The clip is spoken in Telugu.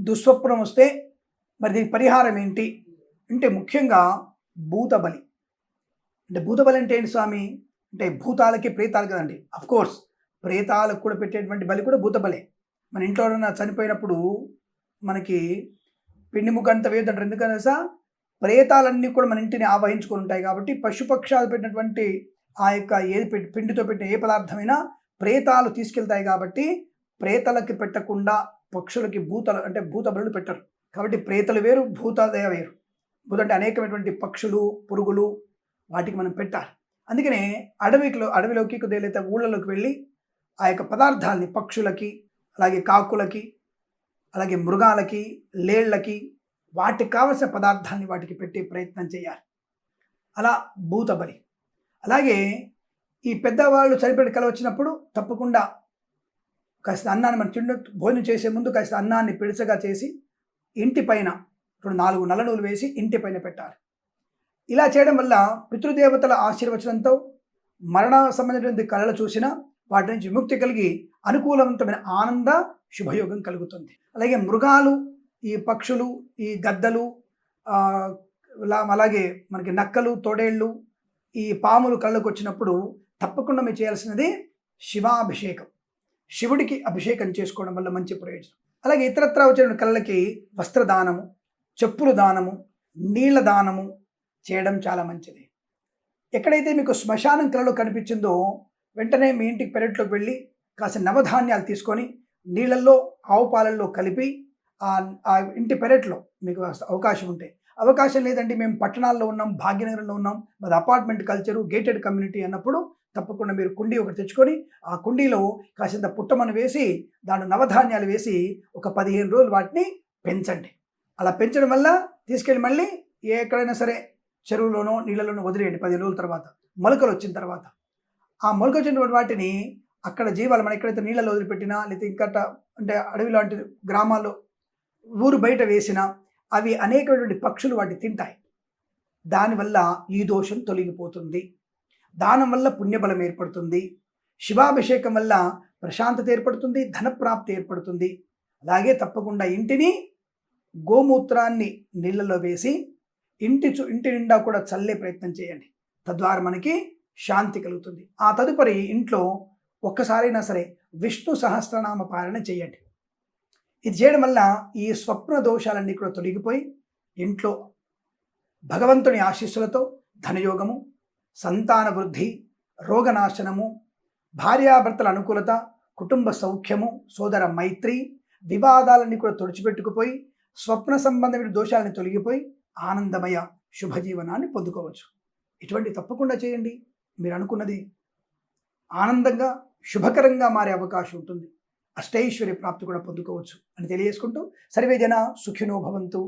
దుస్వప్నం వస్తే మరి దీనికి పరిహారం ఏంటి? అంటే ముఖ్యంగా భూతబలి. అంటే భూతబలి అంటే ఏంటి స్వామి? అంటే భూతాలకి ప్రేతాలు కదండి. కోర్స్ ప్రేతాలకు కూడా పెట్టేటువంటి బలి కూడా భూతబలే. మన ఇంట్లో చనిపోయినప్పుడు మనకి పిండి ముగ్గంత వేయదంటారు ఎందుకంటే సార్ ప్రేతాలన్నీ కూడా మన ఇంటిని ఆవహించుకొని ఉంటాయి కాబట్టి పశుపక్షాలు పెట్టినటువంటి ఆ యొక్క ఏది పెట్టి పిండితో పెట్టిన ఏ పదార్థమైనా ప్రేతాలు తీసుకెళ్తాయి కాబట్టి ప్రేతలకి పెట్టకుండా పక్షులకి భూతలు అంటే భూత బలులు పెట్టరు. కాబట్టి ప్రేతలు వేరు భూతదయ వేరు. భూత అంటే అనేకమైనటువంటి పక్షులు పురుగులు వాటికి మనం పెట్టాలి. అందుకనే అడవిలో అడవిలోకి కొద్దిగా ఊళ్ళలోకి వెళ్ళి ఆ యొక్క పదార్థాలని పక్షులకి అలాగే కాకులకి అలాగే మృగాలకి లేళ్ళకి వాటికి కావలసిన పదార్థాన్ని వాటికి పెట్టే ప్రయత్నం చేయాలి. అలా భూతబలి. అలాగే ఈ పెద్దవాళ్ళు చనిపోయిన కల వచ్చినప్పుడు తప్పకుండా కాస్త అన్నాన్ని మనం తిండి భోజనం చేసే ముందు కాస్త అన్నాన్ని పిడిచగా చేసి ఇంటి పైన ఇప్పుడు నాలుగు నల్లనూలు వేసి ఇంటి పైన పెట్టాలి. ఇలా చేయడం వల్ల పితృదేవతల ఆశీర్వచనంతో మరణ సంబంధించిన కళలు చూసినా వాటి నుంచి విముక్తి కలిగి అనుకూలవంతమైన ఆనంద శుభయోగం కలుగుతుంది. అలాగే మృగాలు ఈ పక్షులు ఈ గద్దలు అలాగే మనకి నక్కలు తోడేళ్ళు ఈ పాములు కళ్ళకు వచ్చినప్పుడు తప్పకుండా మీరు చేయాల్సినది శివాభిషేకం. శివుడికి అభిషేకం చేసుకోవడం వల్ల మంచి ప్రయోజనం. అలాగే ఇతరత్ర వచ్చిన కళ్ళకి వస్త్రదానము చెప్పులు దానము నీళ్ళ దానము చేయడం చాలా మంచిది. ఎక్కడైతే మీకు శ్మశానం కళలో కనిపించిందో వెంటనే మీ ఇంటికి పెరట్లోకి వెళ్ళి కాసిన నవధాన్యాలు తీసుకొని నీళ్ళల్లో ఆవు పాలల్లో కలిపి ఆ ఇంటి పెరట్లో మీకు అవకాశం ఉంటే అవకాశం లేదండి. మేము పట్టణాల్లో ఉన్నాం భాగ్యనగరంలో ఉన్నాం. మాది అపార్ట్మెంట్ కల్చరు గేటెడ్ కమ్యూనిటీ అన్నప్పుడు తప్పకుండా మీరు కుండీ ఒకటి తెచ్చుకొని ఆ కుండీలో కాసింత పుట్టమను వేసి దాంట్లో నవధాన్యాలు వేసి ఒక పదిహేను రోజులు వాటిని పెంచండి. అలా పెంచడం వల్ల తీసుకెళ్ళి మళ్ళీ ఎక్కడైనా సరే చెరువులోనో నీళ్ళలోనో వదిలేయండి పదిహేను రోజుల తర్వాత. మొలకలు వచ్చిన తర్వాత. ఆ మొలక వచ్చినటువంటి వాటిని అక్కడ జీవాలు మనం ఎక్కడైతే నీళ్ళలో వదిలిపెట్టినా లేకపోతే ఇంకా అంటే అడవి లాంటి గ్రామాల్లో ఊరు బయట వేసినా అవి అనేకమైనటువంటి పక్షులు వాటిని తింటాయి. దానివల్ల ఈ దోషం తొలగిపోతుంది. దానం వల్ల పుణ్యబలం ఏర్పడుతుంది. శివాభిషేకం వల్ల ప్రశాంతత ఏర్పడుతుంది ధనప్రాప్తి ఏర్పడుతుంది. అలాగే తప్పకుండా ఇంటిని గోమూత్రాన్ని నీళ్ళలో వేసి ఇంటి చు ఇంటి నిండా కూడా చల్లే ప్రయత్నం చేయండి. తద్వారా మనకి శాంతి కలుగుతుంది. ఆ తదుపరి ఇంట్లో ఒక్కసారైనా సరే విష్ణు సహస్రనామ పాలన చేయండి. ఇది చేయడం వల్ల ఈ స్వప్న దోషాలన్నీ కూడా తొలగిపోయి ఇంట్లో భగవంతుని ఆశీస్సులతో ధనయోగము సంతాన వృద్ధి రోగనాశనము భార్యాభర్తల అనుకూలత కుటుంబ సౌఖ్యము సోదర మైత్రి వివాదాలన్నీ కూడా తుడిచిపెట్టుకుపోయి స్వప్న సంబంధమైన దోషాలని తొలగిపోయి ఆనందమయ శుభజీవనాన్ని పొందుకోవచ్చు. ఇటువంటి తప్పకుండా చేయండి. మీరు అనుకున్నది ఆనందంగా శుభకరంగా మారే అవకాశం ఉంటుంది. అష్టైశ్వర్య ప్రాప్తి కూడా పొందుకోవచ్చు అని తెలియజేసుకుంటూ సర్వే జన సుఖినో భవంతు.